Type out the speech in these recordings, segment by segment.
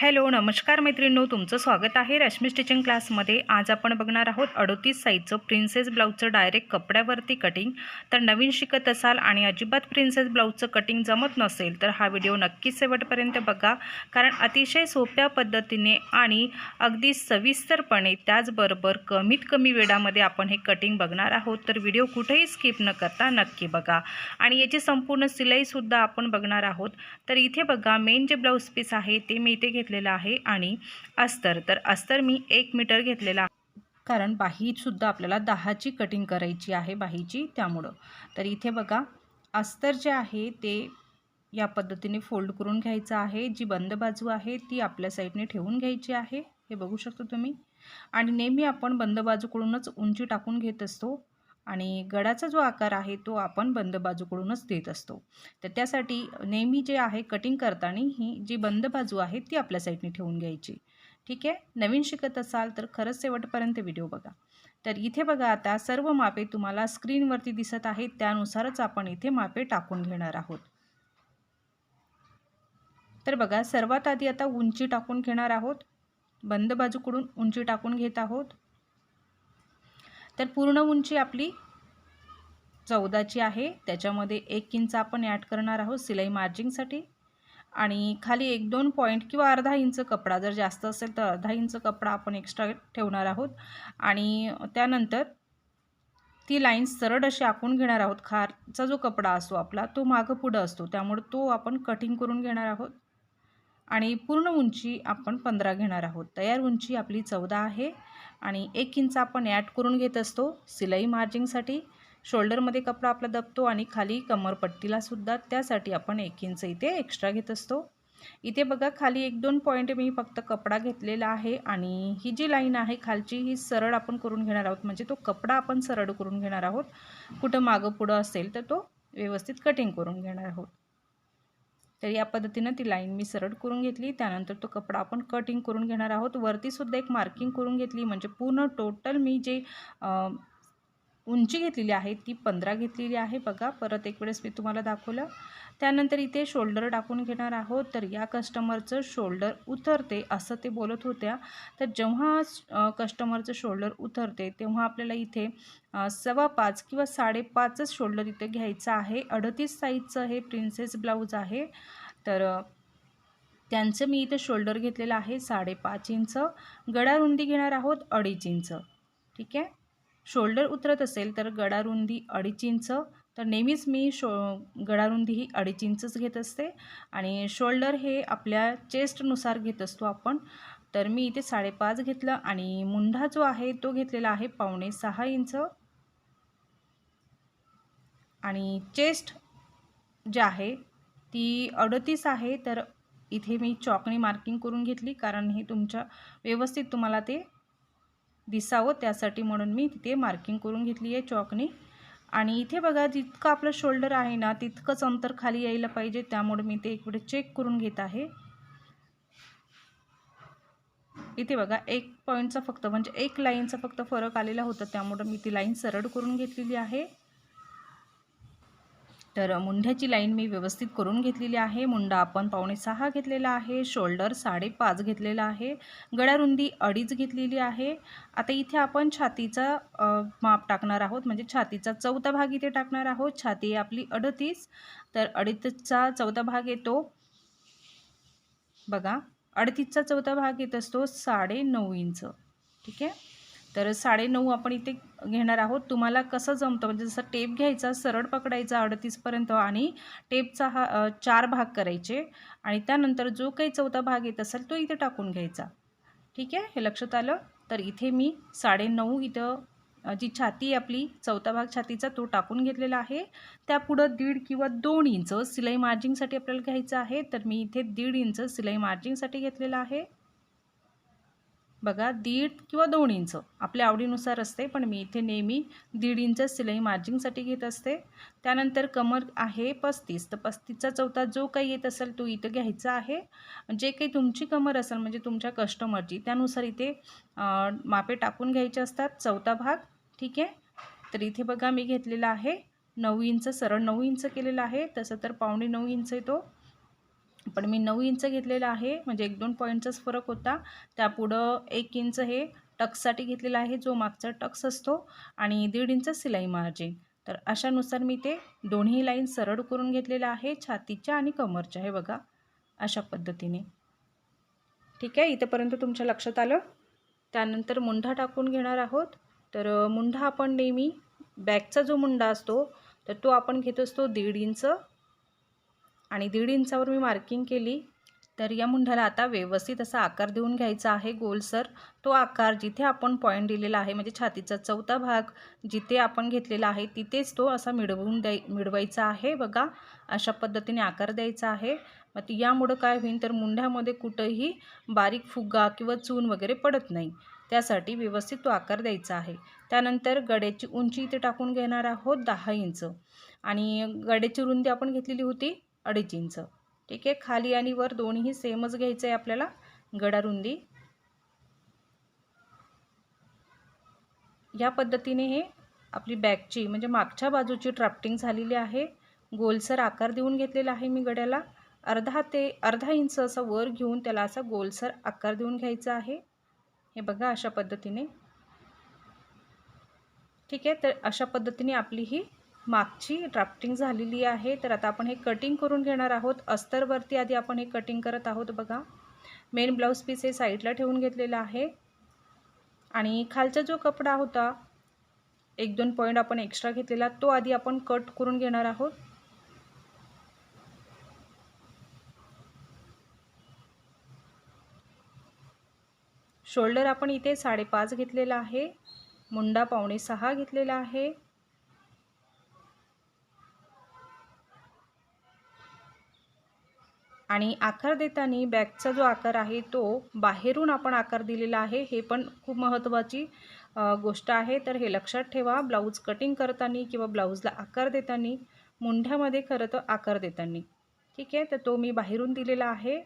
Hello नमस्कार मैत्रिणींनो तुमचं स्वागत आहे रश्मी स्टिचिंग क्लासमध्ये. आज आपण बघणार आहोत अडोतीस साईजचं प्रिन्सेस ब्लाऊजचं डायरेक्ट कपड्यावरती कटिंग तर नवीन शिकत असाल आणि अजिबात प्रिन्सेस ब्लाऊजचं कटिंग जमत नसेल तर हा व्हिडिओ नक्कीच शेवटपर्यंत बघा. कारण अतिशय सोप्या पद्धतीने आणि अगदी सविस्तरपणे त्याचबरोबर कमीत कमी वेळामध्ये आपण हे कटिंग बघणार आहोत. तर व्हिडिओ कुठेही स्किप न करता नक्की बघा. आणि याची संपूर्ण सिलाईसुद्धा आपण बघणार आहोत. तर इथे बघा मेन जे ब्लाऊज पीस आहे ते मी इथे घेतलेलं आहे आणि अस्तर. तर अस्तर मी एक मीटर घेतलेला आहे. कारण बाहीसुद्धा आपल्याला दहाची कटिंग करायची आहे बाहीची त्यामुळं. तर इथे बघा अस्तर जे आहे ते या पद्धतीने फोल्ड करून घ्यायचं आहे. जी बंद बाजू आहे ती आपल्या साईडने ठेवून घ्यायची आहे. हे बघू शकतो तुम्ही. आणि नेहमी आपण बंद बाजूकडूनच उंची टाकून घेत असतो. आणि गडाचा जो आकार आहे तो आपण बंद बाजूकडूनच देत असतो. तर त्यासाठी नेहमी जे आहे कटिंग करताना ही जी बंद बाजू आहे ती आपल्या साईडने ठेवून घ्यायची. ठीक आहे? नवीन शिकत असाल तर खरंच शेवटपर्यंत व्हिडिओ बघा. तर इथे बघा आता सर्व मापे तुम्हाला स्क्रीनवरती दिसत आहेत. त्यानुसारच आपण इथे मापे टाकून घेणार आहोत. तर बघा सर्वात आधी आता उंची टाकून घेणार आहोत. बंद बाजूकडून उंची टाकून घेत आहोत. तर पूर्ण उंची आपली चौदाची आहे. त्याच्यामध्ये एक इंच आपण ॲड करणार आहोत सिलाई मार्जिंगसाठी आणि खाली एक दोन पॉईंट किंवा अर्धा इंच कपडा जर जास्त असेल तर अर्धा इंच कपडा आपण एक्स्ट्रा ठेवणार आहोत. आणि त्यानंतर ती लाईन सरळ अशी आखून घेणार आहोत. खारचा जो कपडा असतो आपला तो मागं पुढं असतो. त्यामुळे तो आपण कटिंग करून घेणार आहोत. आणि पूर्ण उंची आपण पंधरा घेणार आहोत. तयार उंची आपली चौदा आहे. आणि एक इंच आपण ॲड करून घेत असतो. सिलाई मार्जिंगसाठी शोल्डरमध्ये कपडा आपला दबतो आणि खाली कमरपट्टीलासुद्धा त्यासाठी आपण एक इंच इथे एक्स्ट्रा घेत असतो. इथे बघा खाली एक दोन पॉईंट मी फक्त कपडा घेतलेला आहे आणि ही जी लाईन आहे खालची ही सरळ आपण करून घेणार आहोत. म्हणजे तो कपडा आपण सरळ करून घेणार आहोत. कुठं मागं पुढं असेल तर तो व्यवस्थित कटिंग करून घेणार आहोत. तर या पद्धतीनं ती लाईन मी सरळ करून घेतली. त्यानंतर तो कपडा आपण कटिंग करून घेणार आहोत. वरतीसुद्धा एक मार्किंग करून घेतली. म्हणजे पूर्ण टोटल मी जे उंची घेतलेली आहे ती पंधरा घेतलेली आहे बघा. परत एक वेळेस मी तुम्हाला दाखवलं. त्यानंतर इथे शोल्डर टाकून घेणार आहोत. तर या कस्टमरचं शोल्डर उतरते असं ते बोलत होत्या. तर जेव्हा कस्टमरचं शोल्डर उतरते तेव्हा आपल्याला इथे सव्वा पाच किंवा साडेपाचच शोल्डर इथे घ्यायचं आहे. अडतीस साईजचं हे प्रिन्सेस ब्लाऊज आहे. तर त्यांचं मी इथे शोल्डर घेतलेलं आहे साडेपाच इंच. गडारुंदी घेणार आहोत अडीच इंच. ठीक आहे? शोल्डर उतरत असेल तर गडारुंदी अडीच इंच तर नेहमीच मी शो गडारुंदी ही अडीच इंचच घेत असते. आणि शोल्डर हे आपल्या चेस्टनुसार घेत असतो आपण. तर मी इथे साडेपाच घेतलं आणि मुंढा जो आहे तो घेतलेला आहे पावणे सहा इंच. आणि चेस्ट जे आहे ती अडतीस आहे. तर इथे मी चॉकनी मार्किंग करून घेतली कारण हे तुमच्या व्यवस्थित तुम्हाला ते दिसावं त्यासाठी म्हणून मी तिथे मार्किंग करून घेतली आहे चॉकनी आणि इथे बघा जितकं आपलं शोल्डर आहे ना तितकंच अंतर खाली यायला पाहिजे. त्यामुळे मी ते इकडे चेक करून घेत आहे. इथे बघा एक पॉईंटचा फक्त म्हणजे एक लाईनचा फक्त फरक आलेला होता. त्यामुळं मी ती लाईन सरळ करून घेतलेली आहे. तर मुंढ्याची लाईन मी व्यवस्थित करून घेतलेली आहे. मुंडा आपण पावणे सहा घेतलेला आहे. शोल्डर साडेपाच घेतलेला आहे. गळ्यारुंदी अडीच घेतलेली आहे. आता इथे आपण छातीचा माप टाकणार आहोत. म्हणजे छातीचा चौथा भाग इथे टाकणार आहोत. छाती आपली अडतीस. तर अडीचचा चौथा भाग येतो. बघा अडतीसचा चौथा भाग येत असतो साडे नऊ इंच. ठीक आहे? तर साडेनऊ आपण इथे घेणार आहोत. तुम्हाला कसं जमतं? म्हणजे जसं टेप घ्यायचा सरळ पकडायचा अडतीसपर्यंत आणि टेपचा हा चार भाग करायचे आणि त्यानंतर जो काही चौथा भाग येत असेल तो इथे टाकून घ्यायचा. ठीक आहे? हे लक्षात आलं? तर इथे मी साडेनऊ इथं जी छाती आपली चौथा भाग छातीचा तो टाकून घेतलेला आहे. त्यापुढं दीड किंवा दोन इंच सिलाई मार्जिंगसाठी आपल्याला घ्यायचं आहे. तर मी इथे दीड इंच सिलाई मार्जिंगसाठी घेतलेलं आहे. बघा दीड किंवा दोन इंच. आपल्या आवडीनुसार असते पण मी इथे नेहमी दीड इंच सिलाई मार्जिंगसाठी घेत असते. त्यानंतर कमर आहे पस्तीस. तर पस्तीसचा चौथा जो काही येत असेल तो इथं घ्यायचा आहे. जे काही तुमची कमर असेल म्हणजे तुमच्या कस्टमरची त्यानुसार इथे मापे टाकून घ्यायचे असतात चौथा भाग. ठीक आहे? तर इथे बघा मी घेतलेला आहे. नऊ इंच सरळ नऊ इंच केलेला आहे. तसं तर पावणे नऊ इंच आहे तो. पण मी नऊ इंच घेतलेलं आहे म्हणजे एक दोन पॉईंटचाच फरक होता. त्यापुढं एक इंच हे टक्ससाठी घेतलेला आहे जो मागचा टक्स असतो आणि दीड इंच सिलाई मार्जिन. तर अशानुसार मी ते दोन्ही लाईन सरळ करून घेतलेलं आहे छातीच्या आणि कमरच्या हे बघा. अशा पद्धतीने. ठीक आहे इथंपर्यंत तुमच्या लक्षात आलं? त्यानंतर मुंढा टाकून घेणार आहोत. तर मुंढा आपण नेहमी बॅकचा जो मुंडा असतो तर तो आपण घेत असतो दीड इंच. आणि दीड इंचावर मी मार्किंग केली. तर या मुंढ्याला आता व्यवस्थित असा आकार देऊन घ्यायचा आहे गोलसर तो आकार जिथे आपण पॉईंट दिलेला आहे म्हणजे छातीचा चौथा भाग जिथे आपण घेतलेला आहे तिथेच तो असा मिळवून द्याय मिळवायचा आहे बघा. अशा पद्धतीने आकार द्यायचा आहे. मग यामुळं काय होईल तर मुंढ्यामध्ये कुठंही बारीक फुगा किंवा चून वगैरे पडत नाही. त्यासाठी व्यवस्थित तो आकार द्यायचा आहे. त्यानंतर गड्याची उंची इथे टाकून घेणार आहोत दहा इंच. आणि गड्याची रुंदी आपण घेतलेली होती अडीच इंच ठीक आहे? खाली आणि वर दोन्ही सेमच घ्यायचं आहे आपल्याला. गडारुंदी. या पद्धतीने हे आपली बॅगची म्हणजे मागच्या बाजूची ट्राफ्टिंग झालेली आहे. गोलसर आकार देऊन घेतलेला आहे मी गड्याला. अर्धा ते अर्धा इंच असं वर घेऊन त्याला असा गोलसर आकार देऊन घ्यायचा आहे. हे बघा अशा पद्धतीने. ठीक आहे? तर अशा पद्धतीने आपली ही मागची ड्राफ्टिंग झालेली आहे तर आता आपण हे कटिंग करून घेणार आहोत. अस्तरवरती आधी आपण हे कटिंग करत आहोत बघा. मेन ब्लाऊज पीस हे साईडला ठेवून घेतलेला आहे. आणि खालचा जो कपडा होता एक दोन पॉईंट आपण एक्स्ट्रा घेतलेला तो आधी आपण कट करून घेणार आहोत. शोल्डर आपण इथे साडेपाच घेतलेला आहे. मुंडा पावणे सहा घेतलेला आहे. आणि आकार देताना बॅगचा जो आकार आहे तो बाहेरून आपण आकार दिलेला आहे हे पण खूप महत्त्वाची गोष्ट आहे. तर हे लक्षात ठेवा ब्लाऊज कटिंग करताना किंवा ब्लाऊजला आकार देताना मुंढ्यामध्ये खरं तर आकार देताना. ठीक आहे? तर तो मी बाहेरून दिलेला आहे.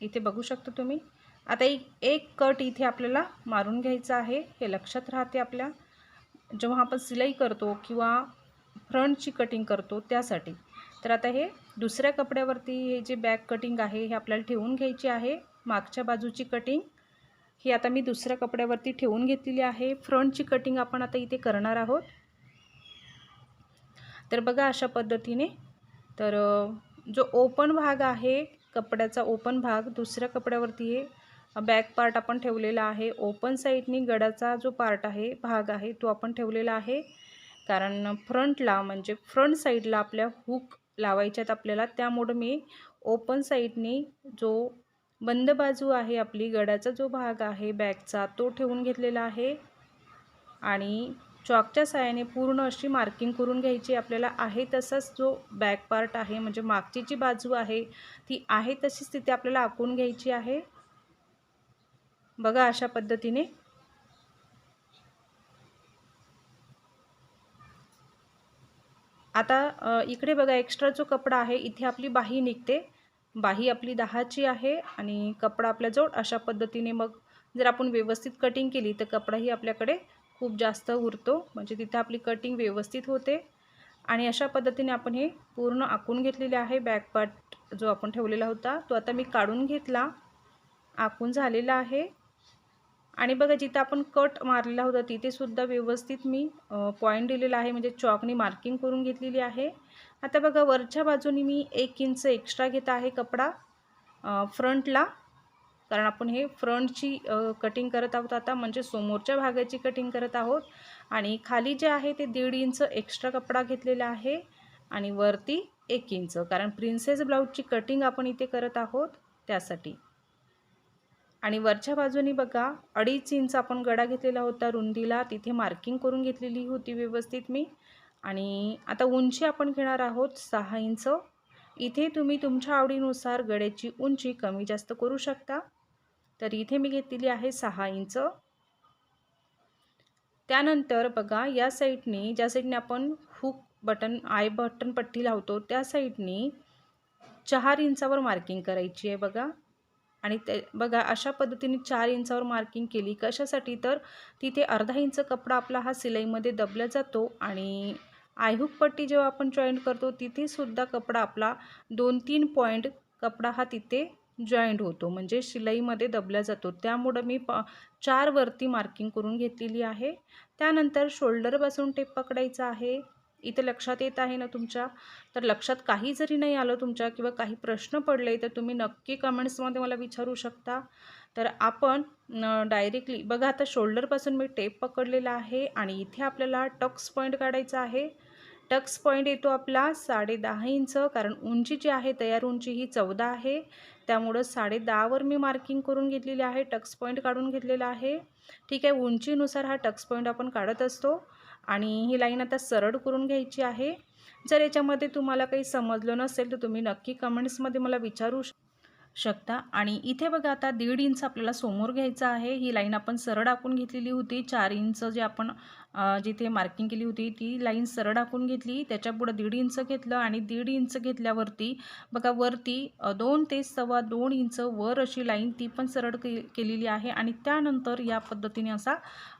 इथे बघू शकता तुम्ही. आता एक एक कट इथे आपल्याला मारून घ्यायचा आहे. हे लक्षात राहते आपल्या. जेव्हा आपण सिलाई करतो किंवा फ्रंटची कटिंग करतो त्यासाठी. तर आता हे दुसऱ्या कपड्यावरती हे जे बॅक कटिंग आहे हे आपल्याला ठेवून घ्यायची आहे. मागच्या बाजूची कटिंग ही आता मी दुसऱ्या कपड्यावरती ठेवून घेतलेली आहे. फ्रंटची कटिंग आपण आता इथे करणार आहोत. तर बघा अशा पद्धतीने. तर जो ओपन भाग आहे कपड्याचा ओपन भाग दुसऱ्या कपड्यावरती हे बॅक पार्ट आपण ठेवलेला आहे. ओपन साईडनी गडाचा जो पार्ट आहे भाग आहे तो आपण ठेवलेला आहे. कारण फ्रंटला म्हणजे फ्रंट साईडला आपल्या हुक लावायच्यात आपल्याला. त्यामुळं मी ओपन साईडने जो बंद बाजू आहे आपली गडाचा जो भाग आहे बॅगचा तो ठेवून घेतलेला आहे. आणि चॉकच्या साहाय्याने पूर्ण अशी मार्किंग करून घ्यायची आपल्याला आहे तसाच जो बॅक पार्ट आहे म्हणजे मागची जी बाजू आहे ती आहे तशीच तिथे आपल्याला आखून घ्यायची आहे. बघा अशा पद्धतीने. आता इकडे बघा एक्स्ट्रा जो कपडा आहे इथे आपली बाही निघते. बाही आपली दहाची आहे आणि कपडा आपल्याजवळ अशा पद्धतीने मग जर आपण व्यवस्थित कटिंग केली तर कपडाही आपल्याकडे खूप जास्त उरतो. म्हणजे तिथे आपली कटिंग व्यवस्थित होते. आणि अशा पद्धतीने आपण हे पूर्ण आखून घेतलेले आहे. बॅक पार्ट जो आपण ठेवलेला होता तो आता मी काढून घेतला. आखून झालेला आहे. आणि बघा जिथं आपण कट मारलेला होता तिथेसुद्धा व्यवस्थित मी पॉईंट दिलेला आहे. म्हणजे चॉकनी मार्किंग करून घेतलेली आहे. आता बघा वरच्या बाजूनी मी एक इंच एक्स्ट्रा घेत आहे कपडा फ्रंटला कारण आपण हे फ्रंटची कटिंग करत आहोत आता. म्हणजे समोरच्या भागाची कटिंग करत आहोत. आणि खाली जे आहे ते दीड इंच एक्स्ट्रा कपडा घेतलेला आहे. आणि वरती एक इंच कारण प्रिन्सेस ब्लाऊजची कटिंग आपण इथे करत आहोत त्यासाठी. आणि वरच्या बाजूनी बघा अडीच इंच आपण गडा घेतलेला होता रुंदीला. तिथे मार्किंग करून घेतलेली होती व्यवस्थित मी. आणि आता उंची आपण घेणार आहोत सहा इंच. इथे तुम्ही तुमच्या आवडीनुसार गड्याची उंची कमी जास्त करू शकता. तर इथे मी घेतलेली आहे सहा इंच. त्यानंतर बघा या साईडनी ज्या साईडने आपण हुक बटन आय बटन पट्टी लावतो त्या साईडनी चार इंचावर मार्किंग करायची आहे बघा. आणि ते बघा अशा पद्धतीने चार इंचावर मार्किंग केली. कशासाठी? तर तिथे अर्धा इंच कपडा आपला हा सिलाईमध्ये दबला जातो आणि आयहूक पट्टी जेव्हा आपण जॉईंट करतो तिथेसुद्धा कपडा आपला दोन तीन पॉईंट कपडा हा तिथे जॉईंट होतो. म्हणजे शिलाईमध्ये दबला जातो. त्यामुळं मी प चारवरती मार्किंग करून घेतलेली आहे. त्यानंतर शोल्डरपासून टेप पकडायचा आहे. इथे लक्षात येत आहे ना तुमच्या? तर लक्षात काही जरी नाही आलं तुमच्या किंवा काही प्रश्न पडले तर तुम्ही नक्की कमेंट्समध्ये मला विचारू शकता. तर आपण डायरेक्टली बघा आता शोल्डरपासून मी टेप पकडलेला आहे आणि इथे आपल्याला टक्स पॉईंट काढायचा आहे. टक्स पॉईंट येतो आपला साडे दहा इंच कारण उंची जी आहे तयार उंची ही चौदा आहे. त्यामुळं साडे दहावर मी मार्किंग करून घेतलेली आहे टक्स पॉईंट काढून घेतलेला आहे. ठीक आहे उंचीनुसार हा टक्स पॉईंट आपण काढत असतो. आणि ही लाईन आता सरळ करून घ्यायची आहे. जर याच्यामध्ये तुम्हाला काही समजलं नसेल तर तुम्ही नक्की कमेंट्समध्ये मला विचारू शकता. आणि इथे बघा आता दीड इंच आपल्याला समोर घ्यायचं आहे. ही लाईन आपण सरळ आखून घेतलेली होती. चार इंच जे आपण जिथे मार्किंग केली होती ती लाईन सरळ आखून घेतली. त्याच्यापुढं दीड इंच घेतलं आणि दीड इंच घेतल्यावरती बघा वरती दोन ते सव्वा दोन इंच वर अशी लाईन ती पण सरळ के केलेली आहे आणि त्यानंतर या पद्धतीने असा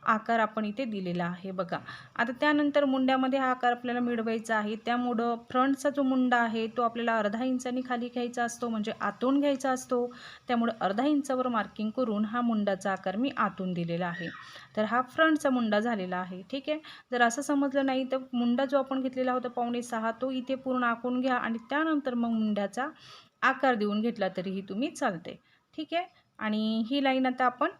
आकार आपण इथे दिलेला आहे बघा. आता त्यानंतर मुंड्यामध्ये हा आकार आपल्याला मिळवायचा आहे. त्यामुळं फ्रंटचा जो मुंडा आहे तो आपल्याला अर्धा इंचानी खाली घ्यायचा असतो म्हणजे आतून घ्यायचा असतो. त्यामुळे अर्धा इंचावर मार्किंग करून हा मुंडाचा आकार मी आतून दिलेला आहे. तर हा फ्रंटचा मुंडा झालेला आहे. ठीक आहे? जर असं समजलं नाही तर मुंडा जो आपण घेतलेला होता पावणे सहा तो इथे पूर्ण आखून घ्या आणि त्यानंतर मग मुंड्याचा आकार देऊन घेतला तरीही तुम्ही चालते ठीक आहे? आणि ही लाईन आता आपण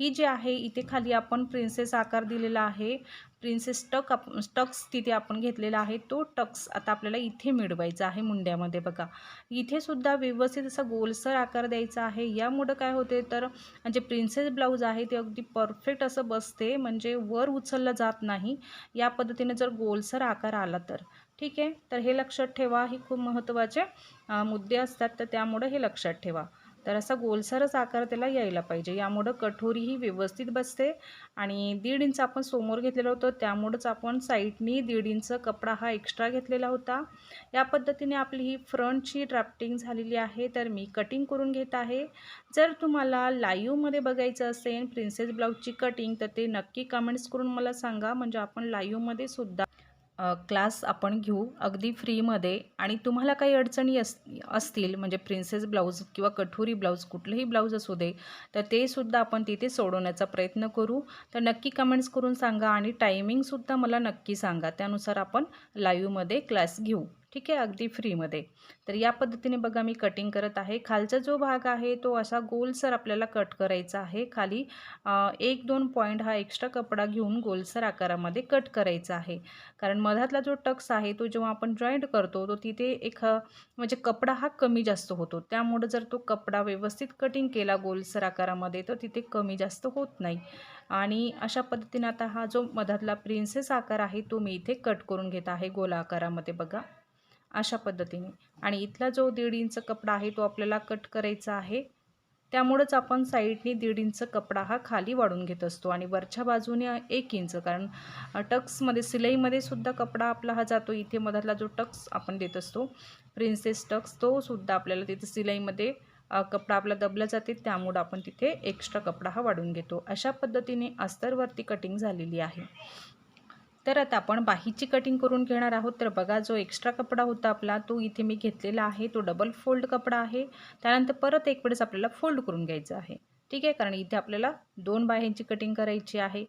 ही जी आहे इथे खाली आपण प्रिन्सेस आकार दिलेला आहे. प्रिन्सेस टक आप टक्स तिथे आपण घेतलेला आहे. तो टक्स आता आपल्याला इथे मिळवायचा आहे मुंड्यामध्ये बघा. इथे सुद्धा व्यवस्थित असा गोलसर आकार द्यायचा आहे. यामुळं काय होते तर जे प्रिन्सेस ब्लाऊज आहे ते अगदी परफेक्ट असं बसते. म्हणजे वर उचललं जात नाही. या पद्धतीने जर गोलसर आकार आला तर. ठीक आहे? तर हे लक्षात ठेवा. हे खूप महत्त्वाचे मुद्दे असतात. तर त्यामुळं हे लक्षात ठेवा. तर असा गोलसरच आकार त्याला यायला पाहिजे. यामुळं कठोरी ही व्यवस्थित बसते आणि दीड इंच आपण समोर घेतलेलं होतं त्यामुळंच आपण साईडनी दीड इंच कपडा हा एक्स्ट्रा घेतलेला होता. या पद्धतीने आपली ही फ्रंटची ड्राफ्टिंग झालेली आहे तर मी कटिंग करून घेत आहे. जर तुम्हाला लाईव्हमध्ये बघायचं असेल प्रिन्सेस ब्लाऊजची कटिंग तर ते नक्की कमेंट्स करून मला सांगा. म्हणजे आपण लाईव्हमध्ये सुद्धा क्लास आपण घेऊ अगदी फ्रीमध्ये आणि तुम्हाला काही अडचणी अस असतील म्हणजे प्रिन्सेस ब्लाऊज किंवा कठोरी ब्लाऊज कुठलंही ब्लाऊज असू दे तर ते सुद्धा आपण तिथे सोडवण्याचा प्रयत्न करू. तर नक्की कमेंट्स करून सांगा आणि टायमिंगसुद्धा मला नक्की सांगा. त्यानुसार आपण लाईव्हमध्ये क्लास घेऊ. ठीक आहे अगदी फ्रीमध्ये. तर या पद्धतीने बघा मी कटिंग करत आहे. खालचा जो भाग आहे तो असा गोलसर आपल्याला कट करायचा आहे. खाली एक दोन पॉईंट हा एक्स्ट्रा कपडा घेऊन गोलसर आकारामध्ये कट करायचा आहे. कारण मधातला जो टक्स आहे तो जेव्हा आपण जॉईंट करतो तो तिथे एक म्हणजे कपडा हा कमी जास्त होतो. त्यामुळं जर तो कपडा व्यवस्थित कटिंग केला गोलसर आकारामध्ये तर तिथे कमी जास्त होत नाही. आणि अशा पद्धतीने आता हा जो मधातला प्रिन्सेस आकार आहे तो मी इथे कट करून घेत आहे गोला आकारामध्ये बघा. अशा पद्धतीने. आणि इथला जो दीड इंच कपडा आहे तो आपल्याला कट करायचा आहे. त्यामुळंच आपण साईडने दीड इंच कपडा हा खाली वाढून घेत असतो आणि वरच्या बाजूने एक इंच कारण टक्समध्ये सिलाईमध्ये सुद्धा कपडा आपला हा जातो. इथे मधातला जो टक्स आपण देत असतो प्रिन्सेस टक्स तो सुद्धा आपल्याला तिथे सिलाईमध्ये कपडा आपला दबला जाते. त्यामुळं आपण तिथे एक्स्ट्रा कपडा हा वाढून घेतो. अशा पद्धतीने अस्तरवरती कटिंग झालेली आहे. तर आता आपण बाहीची कटिंग करून घेणार आहोत. तर बघा जो एक्स्ट्रा कपडा होता आपला तो इथे मी घेतलेला आहे. तो डबल फोल्ड कपडा आहे. त्यानंतर परत एक वेळेस आपल्याला फोल्ड करून घ्यायचं आहे. ठीक आहे? कारण इथे आपल्याला दोन बाह्यांची कटिंग करायची आहे.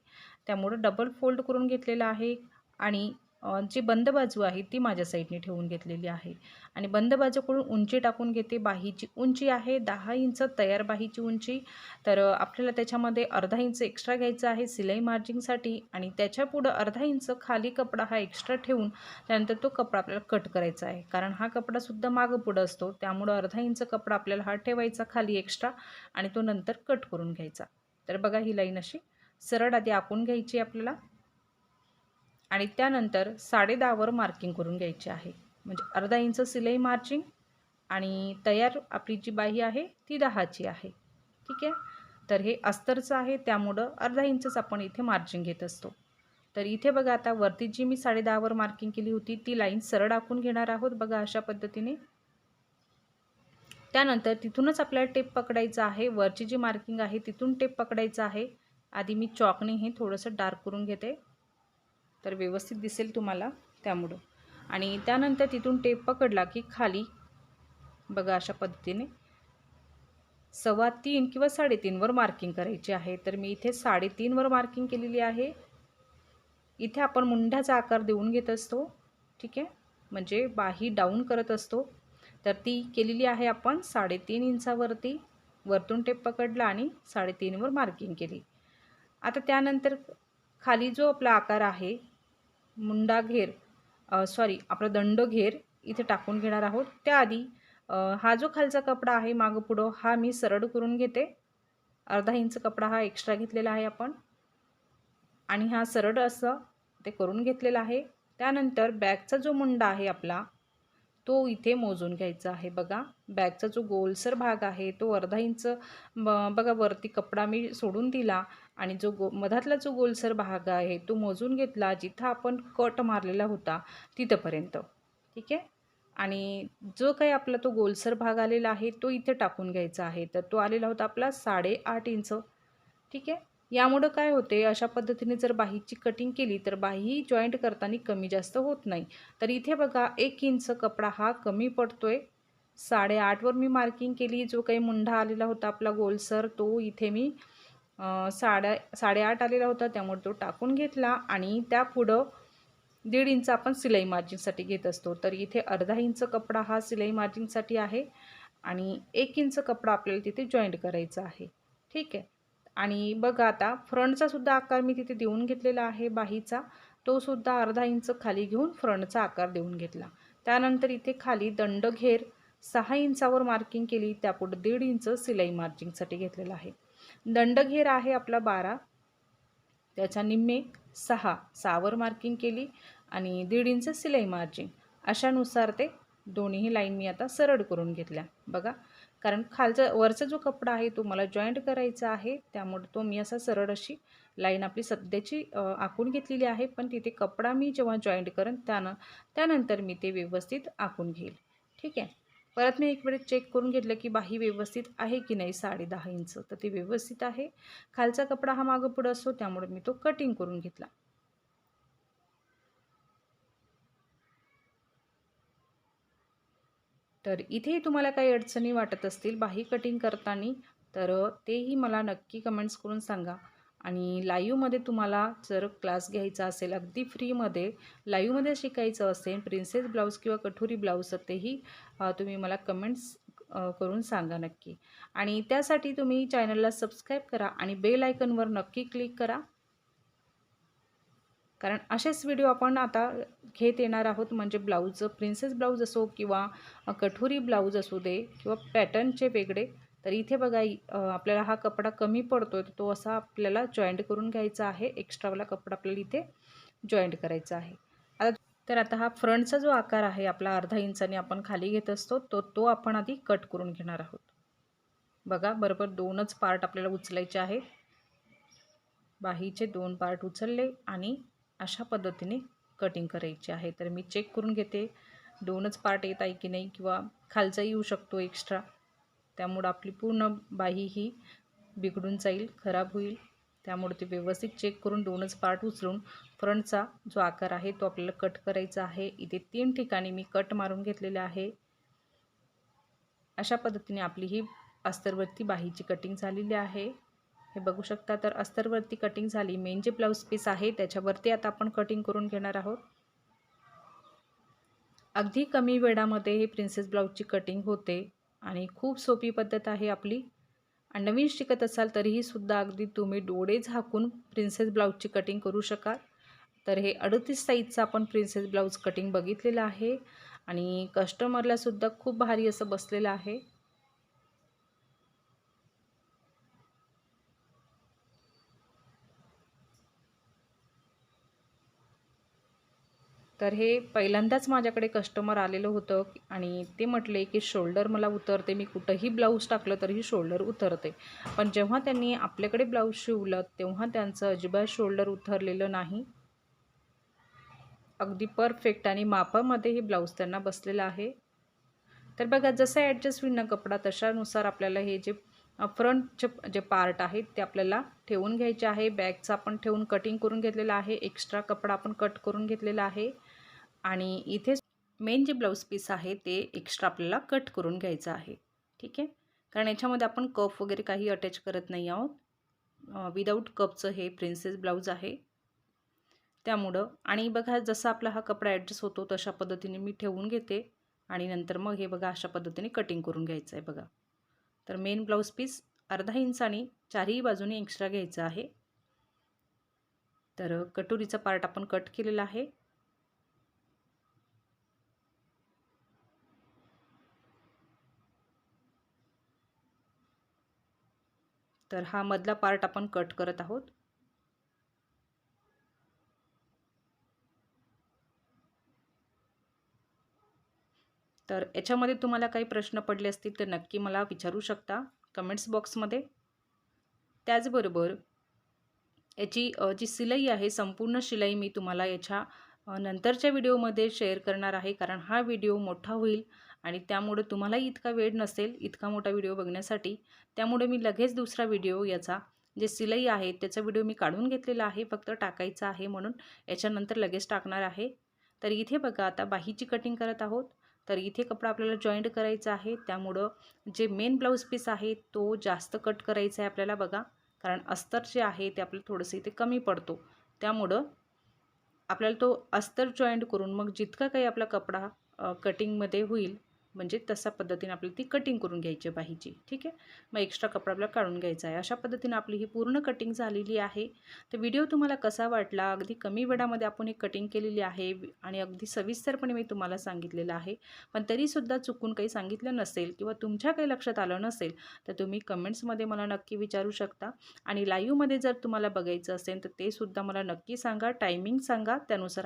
त्यामुळं डबल फोल्ड करून घेतलेला आहे. आणि जी बंद बाजू आहे ती माझ्या साईडने ठेवून घेतलेली आहे. आणि बंद बाजूकडून उंची टाकून घेते बाहीची. उंची आहे दहा इंच तयार बाहीची उंची. तर आपल्याला त्याच्यामध्ये अर्धा इंच एक्स्ट्रा घ्यायचं आहे सिलाई मार्जिंगसाठी आणि त्याच्या पुढं अर्धा इंच खाली कपडा हा एक्स्ट्रा ठेवून त्यानंतर तो कपडा आपल्याला कट करायचा आहे. कारण हा कपडासुद्धा मागं पुढं असतो. त्यामुळं अर्धा इंच कपडा आपल्याला हा ठेवायचा खाली एक्स्ट्रा आणि तो नंतर कट करून घ्यायचा. तर बघा ही लाईन अशी सरळ आधी आखून घ्यायची आपल्याला. आणि त्यानंतर साडे दहावर मार्किंग करून घ्यायची आहे. म्हणजे अर्धा इंच सिलाई मार्जिंग आणि तयार आपली जी बाही आहे ती दहाची आहे. ठीक आहे? तर हे अस्तरचं आहे त्यामुळं अर्धा इंचच आपण इथे मार्जिंग घेत असतो. तर इथे बघा आता वरती जी मी साडे दहावर मार्किंग केली होती ती लाईन सरळ आखून घेणार आहोत बघा अशा पद्धतीने. त्यानंतर तिथूनच आपल्याला टेप पकडायचं आहे. वरची जी मार्किंग आहे तिथून टेप पकडायचं आहे. आधी मी चॉकने हे थोडंसं डार्क करून घेते. तर व्यवस्थित दिसेल तुम्हाला त्यामुळं. आणि त्यानंतर तिथून टेप पकडला की खाली. बघा अशा पद्धतीने. सव्वा तीन किंवा साडेतीनवर मार्किंग करायची आहे. तर मी इथे साडेतीनवर मार्किंग केलेली आहे. इथे आपण मुंढ्याचा आकार देऊन घेत असतो. ठीक आहे? म्हणजे बाही डाऊन करत असतो. तर ती केलेली आहे आपण साडेतीन इंचावरती. वरतून टेप पकडला आणि साडेतीनवर मार्किंग केली. आता त्यानंतर खाली जो आपला आकार आहे मुंडाघेर सॉरी आपला दंडघेर इथे टाकून घेणार आहोत. त्याआधी हा जो खालचा कपडा आहे मागं पुढं हा मी सरळ करून घेते. अर्धा इंच कपडा हा एक्स्ट्रा घेतलेला आहे आपण. आणि हा सरळ असं ते करून घेतलेला आहे. त्यानंतर बॅगचा जो मुंडा आहे आपला तो इथे मोजून घ्यायचा आहे. बघा बॅगचा जो गोलसर भाग आहे तो अर्धा इंच बघा वरती कपडा मी सोडून दिला आणि जो गो मधातला जो गोलसर भाग आहे तो मोजून घेतला जिथं आपण कट मारलेला होता तिथंपर्यंत. ठीक आहे? आणि जो काही आपला तो गोलसर भाग आलेला आहे तो इथे टाकून घ्यायचा आहे. तर तो आलेला होता आपला साडेआठ इंच. ठीक आहे? यामुळं काय होते? अशा पद्धतीने जर बाहीची कटिंग केली तर बाही जॉईंट करताना कमी जास्त होत नाही. तर इथे बघा एक इंच कपडा हा कमी पडतोय. साडेआठवर मी मार्किंग केली. जो काही मुंढा आलेला होता आपला गोलसर तो इथे मी साड्या साडेआठ आलेला होता. त्यामुळे तो टाकून घेतला आणि त्या पुढं दीड इंच आपण सिलाई मार्जिनसाठी घेत असतो. तर इथे अर्धा इंच कपडा हा सिलाई मार्जिनसाठी आहे आणि एक इंच कपडा आपल्याला तिथे जॉईंट करायचा आहे. ठीक आहे? आणि बघा आता फ्रंटचा सुद्धा आकार मी तिथे देऊन घेतलेला आहे बाहीचा. तो सुद्धा अर्धा इंच खाली घेऊन फ्रंटचा आकार देऊन घेतला. त्यानंतर इथे खाली दंड घेर सहा इंचावर मार्किंग केली त्यापुढे दीड इंच सिलाई मार्जिंगसाठी घेतलेला आहे. दंडघेर आहे आपला बारा त्याच्या निम्मे सहा सहावर मार्किंग केली आणि दीड इंच सिलाई मार्जिंग अशानुसार ते दोन्ही लाईन मी आता सरळ करून घेतल्या. बघा कारण खालचा वरचा जो कपडा आहे तो मला जॉईंट करायचा आहे. त्यामुळे तो मी असा सरळ अशी लाईन आपली सध्याची आखून घेतलेली आहे. पण तिथे कपडा मी जेव्हा जॉईंट करेन त्यानं त्यानंतर मी ते व्यवस्थित आखून घेईल. ठीक आहे? परत मी एक वेळेस चेक करून घेतलं की बाही व्यवस्थित आहे की नाही साडे दहा इंच. तर ते व्यवस्थित आहे. खालचा कपडा हा मागं पुढं असतो त्यामुळे मी तो कटिंग करून घेतला. तर इथेही तुम्हाला काही अडचणी वाटत असतील बाही कटिंग करताना तर तेही मला नक्की कमेंट्स करून सांगा. आणि लाईव्हमध्ये तुम्हाला जर क्लास घ्यायचा असेल अगदी फ्रीमध्ये लाईव्हमध्ये शिकायचं असेल प्रिन्सेस ब्लाऊज किंवा कठोरी ब्लाऊज तेही तुम्ही मला कमेंट्स करून सांगा नक्की. आणि त्यासाठी तुम्ही चॅनलला सबस्क्राईब करा आणि बेल आयकनवर नक्की क्लिक करा. कारण असेच व्हिडिओ आपण आता घेत येणार आहोत म्हणजे ब्लाऊज प्रिन्सेस ब्लाऊज असो किंवा कठोरी ब्लाऊज असू दे किंवा पॅटर्नचे वेगळे तर इथे बघा आपल्याला हा कपडा कमी पडतो आहे तो असा आपल्याला जॉईंट करून घ्यायचा आहे. एक्स्ट्रावाला कपडा आपल्याला इथे जॉईंट करायचा आहे. आता तर आता हा फ्रंटचा जो आकार आहे आपला अर्धा इंचाने आपण खाली घेत असतो तो तो आपण आधी कट करून घेणार आहोत. बघा बरोबर दोनच पार्ट आपल्याला उचलायचे आहेत. बाहीचे दोन पार्ट उचलले आणि अशा पद्धतीने कटिंग करायची आहे. तर मी चेक करून घेते. दोनच पार्ट येत आहे की नाही किंवा खालचा येऊ शकतो एक्स्ट्रा त्यामुळं आपली पूर्ण बाही ही बिघडून जाईल खराब होईल. त्यामुळे ते व्यवस्थित चेक करून दोनच पार्ट उचलून फ्रंटचा जो आकार आहे तो आपल्याला कट करायचा आहे. इथे तीन ठिकाणी मी कट मारून घेतलेले आहे. अशा पद्धतीने आपली ही अस्तरवरती बाहीची कटिंग झालेली आहे. हे बघू शकता तर अस्तरवरती कटिंग झाली. मेन जे ब्लाऊज पीस आहे त्याच्यावरती आता आपण कटिंग करून घेणार आहोत. अगदी कमी वेळामध्ये हे प्रिन्सेस ब्लाऊजची कटिंग होते आणि खूप सोपी पद्धत आहे आपली. आणि नवीन शिकत असाल तरीही सुद्धा अगदी तुम्ही डोळे झाकून प्रिन्सेस ब्लाऊजची कटिंग करू शकाल. तर हे अडतीस साईजचं आपण प्रिन्सेस ब्लाऊज कटिंग बघितलेलं आहे. आणि कस्टमरलासुद्धा खूप भारी असं बसलेलं आहे. तर हे पहिल्यांदाच माझ्याकडे कस्टमर आलेलं होतं आणि ते म्हटले की शोल्डर मला उतरते मी कुठंही ब्लाऊज टाकलं तरीही शोल्डर उतरते. पण जेव्हा त्यांनी आपल्याकडे ब्लाऊज शिवलं तेव्हा त्यांचं अजिबात शोल्डर उतरलेलं नाही. अगदी परफेक्ट आणि मापामध्ये हे ब्लाऊज त्यांना बसलेलं आहे. तर बघा जसं ॲडजस्ट होईल ना कपडा तशानुसार आपल्याला हे जे फ्रंटचे जे पार्ट आहेत ते आपल्याला ठेवून घ्यायचे आहे. बॅगचा आपण ठेवून कटिंग करून घेतलेला आहे. एक्स्ट्रा कपडा आपण कट करून घेतलेला आहे. आणि इथे मेन जे ब्लाऊज पीस आहे ते एक्स्ट्रा आपल्याला कट करून घ्यायचं आहे. ठीक आहे? कारण याच्यामध्ये आपण कप वगैरे काही अटॅच करत नाही आहोत. विदाऊट कपचं हे प्रिन्सेस ब्लाऊज आहे. त्यामुळं आणि बघा जसा आपला हा कपडा ॲडजस्ट होतो तशा पद्धतीने मी ठेवून घेते. आणि नंतर मग हे बघा अशा पद्धतीने कटिंग करून घ्यायचं आहे बघा. तर मेन ब्लाऊज पीस अर्धा इंचाने चारही बाजूने एक्स्ट्रा घ्यायचं आहे. तर कटोरीचा पार्ट आपण कट केलेला आहे. तर हा मधला पार्ट आपण कट करत आहोत. तर याच्यामध्ये तुम्हाला काही प्रश्न पडले असतील तर नक्की मला विचारू शकता कमेंट्स बॉक्समध्ये त्याचबरोबर याची जी शिलाई आहे संपूर्ण शिलाई मी तुम्हाला याच्या नंतरच्या व्हिडिओमध्ये शेअर करणार आहे. कारण हा व्हिडिओ मोठा होईल आणि त्यामुळे तुम्हालाही इतका वेळ नसेल इतका मोठा व्हिडिओ बघण्यासाठी. त्यामुळे मी लगेच दुसरा व्हिडिओ याचा जे सिलाई आहे त्याचा व्हिडिओ मी काढून घेतलेला आहे. फक्त टाकायचा आहे म्हणून याच्यानंतर लगेच टाकणार आहे. तर इथे बघा आता बाहीची कटिंग करत आहोत. तर इथे कपडा आपल्याला जॉईंट करायचा आहे. त्यामुळं जे मेन ब्लाऊज पीस आहे तो जास्त कट करायचा आहे आपल्याला बघा. कारण अस्तर जे आहे ते आपल्याला थोडंसं इथे कमी पडतो. त्यामुळं आपल्याला तो अस्तर जॉईंट करून मग जितका काही आपला कपडा कटिंगमध्ये होईल म्हणजे तसा पद्धतीने आपल्याला ती कटिंग करून घ्यायची पाहिजे. ठीक आहे? मग एक्स्ट्रा कपडा आपल्याला काढून घ्यायचा आहे. अशा पद्धतीने आपली ही पूर्ण कटिंग झालेली आहे. तर व्हिडिओ तुम्हाला कसा वाटला? अगदी कमी वेळामध्ये आपण ही कटिंग केलेली आहे आणि अगदी सविस्तरपणे मी तुम्हाला सांगितलेलं आहे. पण तरीसुद्धा चुकून काही सांगितलं नसेल किंवा तुमच्या काही लक्षात आलं नसेल तर तुम्ही कमेंट्समध्ये मला नक्की विचारू शकता. आणि लाईव्हमध्ये जर तुम्हाला बघायचं असेल तर ते सुद्धा मला नक्की सांगा. टायमिंग सांगा. त्यानुसार